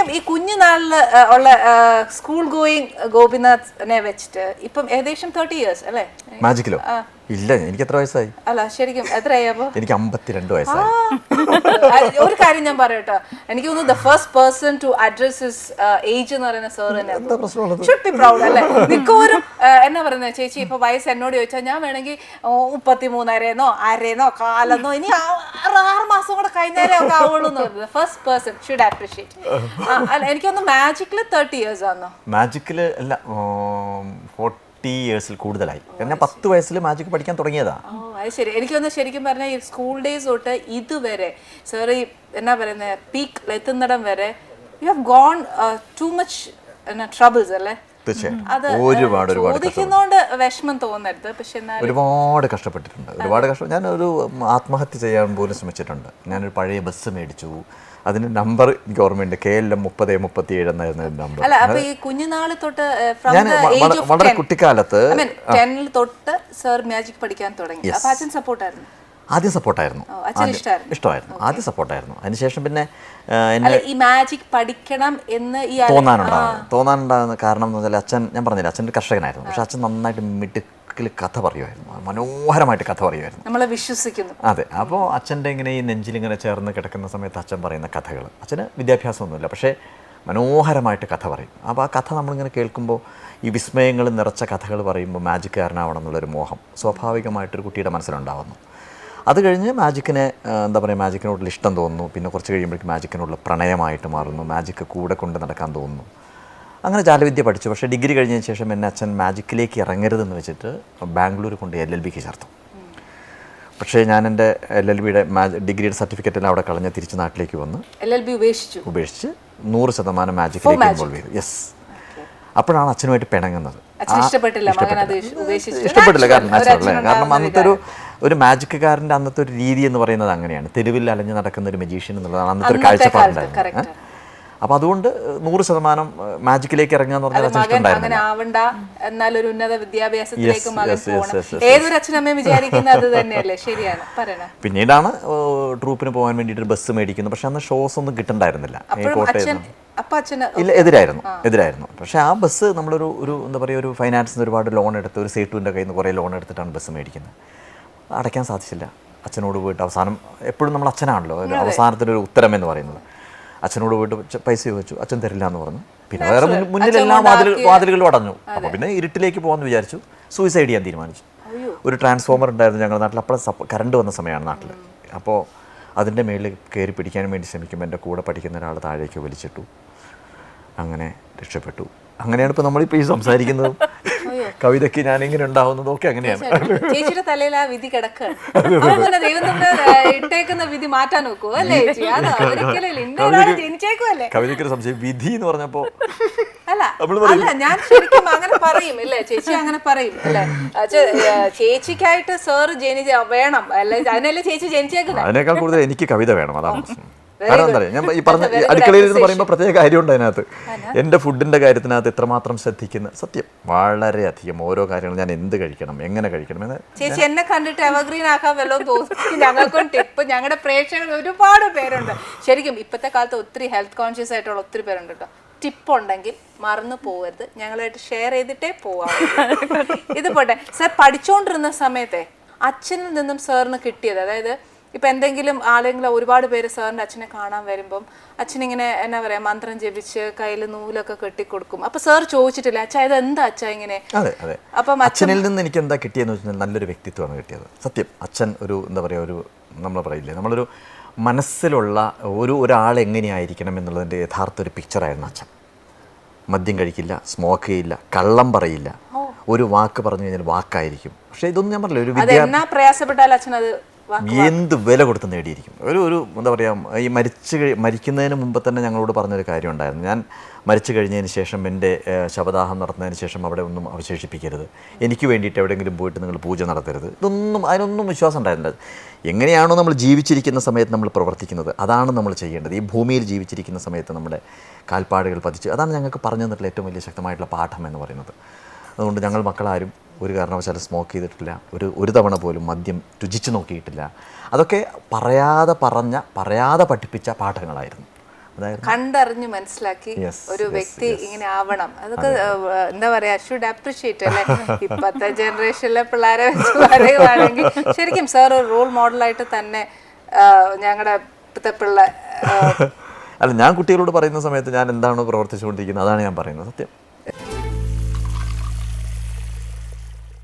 ശരിക്കും ഈ കുഞ്ഞു നാളിൽ ഉള്ള സ്കൂൾ ഗോയിങ് ഗോപിനാഥിനെ വെച്ചിട്ട് ഇപ്പം ഏകദേശം തേർട്ടി ഇയേഴ്സ് അല്ലേ? മാജിക്കിലോ ഇല്ല എനിക്ക് എത്ര വയസ്സായി? അല്ല ശരിക്കും എത്രയായപ്പോ എനിക്ക് അമ്പത്തിരണ്ട് വയസ്സായി. ഒരു കാര്യം ഞാൻ പറയട്ടോ എനിക്ക് തോന്നുന്നു the first person to address his age എന്ന് പറയുന്ന സാർ തന്നെ പ്രൗഡ് അല്ലേ? മിക്കവരും എന്നാ പറയുന്നത് ചേച്ചി ഇപ്പൊ വയസ്സ് എന്നോട് ചോദിച്ചാൽ ഞാൻ വേണമെങ്കിൽ മുപ്പത്തി മൂന്നരേന്നോ അരേന്നോ കാലെന്നോ ഇനി ആറ് മാസം കൂടെ കഴിഞ്ഞാലേ ഒക്കെ ആവുള്ളൂ എന്ന് പറയുന്നത് ഫസ്റ്റ് പേഴ്സൺ ഷുഡ് അപ്രീഷിയേറ്റ് അല്ല എനിക്കൊന്ന് മാജിക്കിൽ തേർട്ടി ഇയേഴ്സ് ആണോ മാജിക്കിൽ അല്ല ഫോർട്ടി ഇയേഴ്സിൽ കൂടുതലായി. കാരണം ഞാൻ പത്ത് വയസ്സിൽ മാജിക് പഠിക്കാൻ തുടങ്ങിയതാണ് അത് ശരി. എനിക്കൊന്ന് ശരിക്കും പറഞ്ഞാൽ ഈ സ്കൂൾ ഡേയ്സ് തൊട്ട് ഇതുവരെ സാർ ഈ എന്നാ പറയുന്നത് പീക്ക് എത്തുന്നിടം വരെ you have gone too much troubles അല്ലേ? ഒരുപാട് ഒരുപാട് കഷ്ടപ്പെട്ടു. ചോദിക്കുന്നോണ്ട് വിഷമം തോന്നരുത്. പക്ഷെ ഒരുപാട് കഷ്ടപ്പെട്ടിട്ടുണ്ട്. ഒരുപാട് കഷ്ടം ഞാൻ ഒരു ആത്മഹത്യ ചെയ്യാൻ പോലും ശ്രമിച്ചിട്ടുണ്ട്. ഞാനൊരു പഴയ ബസ് മേടിച്ചു. അതിന് നമ്പർ എനിക്ക് ഓർമ്മയുണ്ട് കെ എൽ എം മുപ്പത് മുപ്പത്തി ഏഴ് എന്നായിരുന്നു നമ്പർ അല്ല അപ്പൊ ഈ കുഞ്ഞുനാൾ തൊട്ട് ഞാൻ വളരെ കുട്ടിക്കാലത്ത് തൊട്ട് സർ മാജിക് പഠിക്കാൻ തുടങ്ങി. അച്ഛൻ സപ്പോർട്ടായിരുന്നു ആദ്യം സപ്പോർട്ടായിരുന്നു ഇഷ്ടമായിരുന്നു. ആദ്യം സപ്പോർട്ടായിരുന്നു അതിനുശേഷം പിന്നെ ഈ മാജിക് പഠിക്കണം എന്ന് തോന്നാനുണ്ടാകുന്നത് തോന്നാനുണ്ടാകുന്ന കാരണം എന്ന് വെച്ചാൽ അച്ഛൻ ഞാൻ പറഞ്ഞില്ല അച്ഛന്റെ കർഷകനായിരുന്നു. പക്ഷെ അച്ഛൻ നന്നായിട്ട് മിടുക്കിൽ കഥ പറയുമായിരുന്നു മനോഹരമായിട്ട് കഥ പറയുമായിരുന്നു നമ്മളെ വിശ്വസിക്കുന്നു. അതെ അപ്പോൾ അച്ഛന്റെ ഇങ്ങനെ ഈ നെഞ്ചിലിങ്ങനെ ചേർന്ന് കിടക്കുന്ന സമയത്ത് അച്ഛൻ പറയുന്ന കഥകൾ. അച്ഛന് വിദ്യാഭ്യാസമൊന്നുമില്ല പക്ഷേ മനോഹരമായിട്ട് കഥ പറയും. അപ്പോൾ ആ കഥ നമ്മളിങ്ങനെ കേൾക്കുമ്പോൾ ഈ വിസ്മയങ്ങൾ നിറച്ച കഥകൾ പറയുമ്പോൾ മാജിക്കാരനാവണം എന്നുള്ളൊരു മോഹം സ്വാഭാവികമായിട്ടൊരു കുട്ടിയുടെ മനസ്സിലുണ്ടാവുന്നു. അത് കഴിഞ്ഞ് മാജിക്കിനെ എന്താ പറയുക മാജിക്കിനോടുള്ള ഇഷ്ടം തോന്നുന്നു. പിന്നെ കുറച്ച് കഴിയുമ്പോഴേക്കും മാജിക്കിനോടുള്ള പ്രണയമായിട്ട് മാറുന്നു. മാജിക്ക് കൂടെ കൊണ്ട് നടക്കാൻ തോന്നുന്നു. അങ്ങനെ ജാലവിദ്യ പഠിച്ചു. പക്ഷേ ഡിഗ്രി കഴിഞ്ഞതിന് ശേഷം എന്നെ അച്ഛൻ മാജിക്കിലേക്ക് ഇറങ്ങരുതെന്ന് വെച്ചിട്ട് ബാംഗ്ലൂർ കൊണ്ട് എൽ എൽ ബിക്ക് ചേർത്തു. പക്ഷേ ഞാൻ എന്റെ എൽ എൽ ബിയുടെ ഡിഗ്രിയുടെ സർട്ടിഫിക്കറ്റ് എല്ലാം അവിടെ കളഞ്ഞ് തിരിച്ച് നാട്ടിലേക്ക് വന്ന് എൽ എൽ ബി ഉപേക്ഷിച്ചു? ഉപേക്ഷിച്ച് നൂറ് ശതമാനം മാജിക്കിലേക്ക് ഇൻവോൾവ് ചെയ്തു. യെസ് അപ്പോഴാണ് അച്ഛനുമായിട്ട് പിണങ്ങുന്നത്. ഇഷ്ടപ്പെട്ടില്ല. ഇഷ്ടപ്പെട്ടില്ല. കാരണം നാച്ചുറൽ കാരണം അന്നത്തെ ഒരു ഒരു മാജിക്കുകാരന്റെ അന്നത്തെ ഒരു രീതി എന്ന് പറയുന്നത് അങ്ങനെയാണ്. തെരുവിൽ അലഞ്ഞ് നടക്കുന്ന ഒരു മജീഷ്യൻ എന്നുള്ളതാണ് അന്നത്തെ ഒരു അന്നത്തെ അപ്പോൾ അതുകൊണ്ട് നൂറ് ശതമാനം മാജിക്കിലേക്ക് ഇറങ്ങുക എന്ന് പറഞ്ഞാൽ അങ്ങനെ ആവണ്ട എന്നാൽ ഒരു ഉന്നത വിദ്യാഭ്യാസത്തിലേക്ക് മകൻ പോകണം yes, yes, ഏതൊരു അച്ഛനമ്മയും വിചാരിക്കുന്നത് അത് തന്നെയല്ലേ? ശരിയാണ്. പറയണം. പിന്നീടാണ് ട്രൂപ്പിന് പോകാൻ വേണ്ടിയിട്ട് ഒരു ബസ് മേടിക്കുന്നത് പക്ഷെ അന്ന് ഷോസ് ഒന്നും കിട്ടണ്ടായിരുന്നില്ല. ഇല്ല എതിരായിരുന്നു എതിരായിരുന്നു. പക്ഷേ ആ ബസ് നമ്മളൊരു ഒരു എന്താ പറയുക ഒരു ഫൈനാൻസിൽ നിന്ന് ഒരുപാട് ലോൺ എടുത്ത് ഒരു സേട്ടുവിന്റെ കയ്യിൽ നിന്ന് കുറേ ലോൺ എടുത്തിട്ടാണ് ബസ് മേടിക്കുന്നത്. അടയ്ക്കാൻ സാധിച്ചില്ല. അച്ഛനോട് പോയിട്ട് അവസാനം എപ്പോഴും നമ്മൾ അച്ഛനാണല്ലോ. ഒരു അവസാനത്തിനൊരു ഉത്തരം എന്ന് പറയുന്നത്. അച്ഛനോട് പോയിട്ട് പൈസ ചോദിച്ചു അച്ഛൻ തരില്ല എന്ന് പറഞ്ഞു. പിന്നെ വേറെ മുന്നിലെല്ലാം വാതിലുകൾ വാതിൽ വാതിലുകളും അടഞ്ഞു അപ്പോൾ പിന്നെ ഇരുട്ടിലേക്ക് പോകാമെന്ന് വിചാരിച്ചു. സൂയിസൈഡ് ചെയ്യാൻ തീരുമാനിച്ചു. ഒരു ട്രാൻസ്ഫോമർ ഉണ്ടായിരുന്നു ഞങ്ങളുടെ നാട്ടിൽ. അപ്പോൾ കറണ്ട് വന്ന സമയമാണ് നാട്ടിൽ അപ്പോൾ അതിന്റെ മേളിൽ കയറി പിടിക്കാൻ വേണ്ടി ശ്രമിക്കുമ്പോൾ എന്റെ കൂടെ പഠിക്കുന്ന ഒരാൾ താഴേക്ക് വലിച്ചിട്ടു. അങ്ങനെ രക്ഷപ്പെട്ടു. അങ്ങനെയാണ് ഇപ്പോൾ നമ്മളിപ്പോൾ ഈ സംസാരിക്കുന്നതും. കവിതയ്ക്ക് ഞാൻ എങ്ങനെ ഉണ്ടാവുന്നതും ഒക്കെ അങ്ങനെയാണ്. ചേച്ചിയുടെ തലയിൽ ആ വിധി കിടക്കുക ഇട്ടേക്കുന്ന വിധി മാറ്റാൻ നോക്കൂ അല്ലേ കവിതയ്ക്കൊരു സംശയം. വിധി എന്ന് പറഞ്ഞപ്പോ അല്ല അല്ല ഞാൻ ശരിക്കും അങ്ങനെ പറയും അല്ലേ? ചേച്ചി അങ്ങനെ പറയും അല്ലേ? ചേച്ചിക്കായിട്ട് സാറ് ജനിച്ച വേണം അല്ലെ? അതിനല്ലേ ചേച്ചി ജനിച്ചേക്കുന്നത് അതിനേക്കാൾ കൂടുതൽ എനിക്ക് കവിത വേണം അതാണ് കാരണം എന്താ ഞാൻ ഈ പറഞ്ഞ അടുക്കളയിൽ എന്ന് പറയുമ്പോൾ പ്രത്യേക കാര്യമുണ്ട് അതിനകത്ത്. എന്റെ ഫുഡിന്റെ കാര്യത്തിനകത്ത് ഇത്രമാത്രം ശ്രദ്ധിക്കുന്ന സത്യം. വളരെയധികം ഓരോ കാര്യങ്ങളും ഞാൻ എന്ത് കഴിക്കണം എങ്ങനെ കഴിക്കണം എന്ന് ചേച്ചി എന്നെ കണ്ടിട്ട് എവർഗ്രീൻ ആക്കാൻ വല്ലതും തോന്നി. ഞങ്ങൾക്കും ടിപ്പ് ഞങ്ങളുടെ പ്രേക്ഷകർ ഒരുപാട് പേരുണ്ട്. ശരിക്കും ഇപ്പോഴത്തെ കാലത്ത് ഒത്തിരി ഹെൽത്ത് കോൺഷ്യസ് ആയിട്ടുള്ള ഒത്തിരി പേരുണ്ട് കേട്ടോ ടിപ്പ് ഉണ്ടെങ്കിൽ മറന്നു പോകരുത് ഞങ്ങളായിട്ട് ഷെയർ ചെയ്തിട്ടേ പോവാം ഇത് പോട്ടെ. സർ പഠിച്ചുകൊണ്ടിരുന്ന സമയത്തെ അച്ഛനിൽ നിന്നും സാറിന് കിട്ടിയത് അതായത് ഇപ്പൊ എന്തെങ്കിലും ആരെങ്കിലും ഒരുപാട് പേര് സാറിന്റെ അച്ഛനെ കാണാൻ വരുമ്പം അച്ഛനിങ്ങനെ എന്നാ പറയാ മന്ത്രം ജപിച്ച് കയ്യിൽ നൂലൊക്കെ കെട്ടിക്കൊടുക്കും. അപ്പൊ സാർ ചോദിച്ചിട്ടില്ല അച്ഛാ ഇത് എന്താ അച്ഛാ ഇങ്ങനെ? അതെ അതെ. അപ്പം അച്ഛനിൽ നിന്ന് എനിക്ക് എന്താ കിട്ടിയെന്ന് വെച്ചാൽ നല്ലൊരു വ്യക്തിത്വമാണ് കിട്ടിയത്. സത്യം അച്ഛൻ ഒരു എന്താ പറയുക ഒരു നമ്മൾ പറയില്ലേ നമ്മളൊരു മനസ്സിലുള്ള ഒരു ഒരാൾ എങ്ങനെയായിരിക്കണം എന്നുള്ളതിന്റെ യഥാർത്ഥ ഒരു പിക്ചറായിരുന്നു അച്ഛൻ. മദ്യം കഴിക്കില്ല സ്മോക്ക് ചെയ്യില്ല കള്ളം പറയില്ല. ഒരു വാക്ക് പറഞ്ഞു കഴിഞ്ഞാൽ വാക്കായിരിക്കും. പക്ഷേ ഇതൊന്നും ഞാൻ പറഞ്ഞില്ല ഒരു പ്രയാസപ്പെട്ടാൽ അച്ഛൻ അത് എന്ത് വില കൊടുത്ത് നേടിയിരിക്കും ഒരു ഒരു എന്താ പറയുക ഈ മരിച്ചു മരിക്കുന്നതിന് മുമ്പ് തന്നെ ഞങ്ങളോട് പറഞ്ഞൊരു കാര്യം ഉണ്ടായിരുന്നു ഞാൻ മരിച്ചു കഴിഞ്ഞതിന് ശേഷം എന്റെ ശവദാഹം നടത്തുന്നതിന് ശേഷം അവിടെ ഒന്നും അവശേഷിപ്പിക്കരുത്. എനിക്ക് വേണ്ടിയിട്ട് എവിടെയെങ്കിലും പോയിട്ട് നിങ്ങൾ പൂജ നടത്തരുത്. ഇതൊന്നും അതിനൊന്നും വിശ്വാസം ഉണ്ടായിരുന്നില്ല. എങ്ങനെയാണോ നമ്മൾ ജീവിച്ചിരിക്കുന്ന സമയത്ത് നമ്മൾ പ്രവർത്തിക്കുന്നത് അതാണ് നമ്മൾ ചെയ്യേണ്ടത്. ഈ ഭൂമിയിൽ ജീവിച്ചിരിക്കുന്ന സമയത്ത് നമ്മുടെ കാൽപ്പാടുകൾ പതിച്ച് അതാണ് ഞങ്ങൾക്ക് പറഞ്ഞു തന്നിട്ടുള്ള ഏറ്റവും വലിയ ശക്തമായിട്ടുള്ള പാഠം എന്ന് പറയുന്നത്. അതുകൊണ്ട് ഞങ്ങൾ മക്കളാരും ഒരു കാരണവശാലും സ്മോക്ക് ചെയ്തിട്ടില്ല. ഒരു ഒരു തവണ പോലും മദ്യം രുചിച്ചു നോക്കിയിട്ടില്ല. അതൊക്കെ പറയാതെ പറഞ്ഞ പറയാതെ പഠിപ്പിച്ച പാഠങ്ങളായിരുന്നു. കണ്ടറിഞ്ഞു മനസ്സിലാക്കി ഒരു വ്യക്തി ഇങ്ങനെ ആവണം. അതൊക്കെ എന്താ പറയാ ഷുഡ് അപ്രിഷിയേറ്റ് അല്ലെ? ഇപ്പത്തെ ജനറേഷനിലെ പിള്ളേരെ വെച്ച് പറയുകയാണെങ്കിൽ ശരിക്കും സാർ ഒരു റോൾ മോഡലായിട്ട് തന്നെ ഞങ്ങളുടെ ഇപ്പത്തെ പിള്ളേർ അല്ല ഞാൻ കുട്ടികളോട് പറയുന്ന സമയത്ത് ഞാൻ എന്താണോ പ്രവർത്തിച്ചുകൊണ്ടിരിക്കുന്നത് അതാണ് ഞാൻ പറയുന്നത് സത്യം.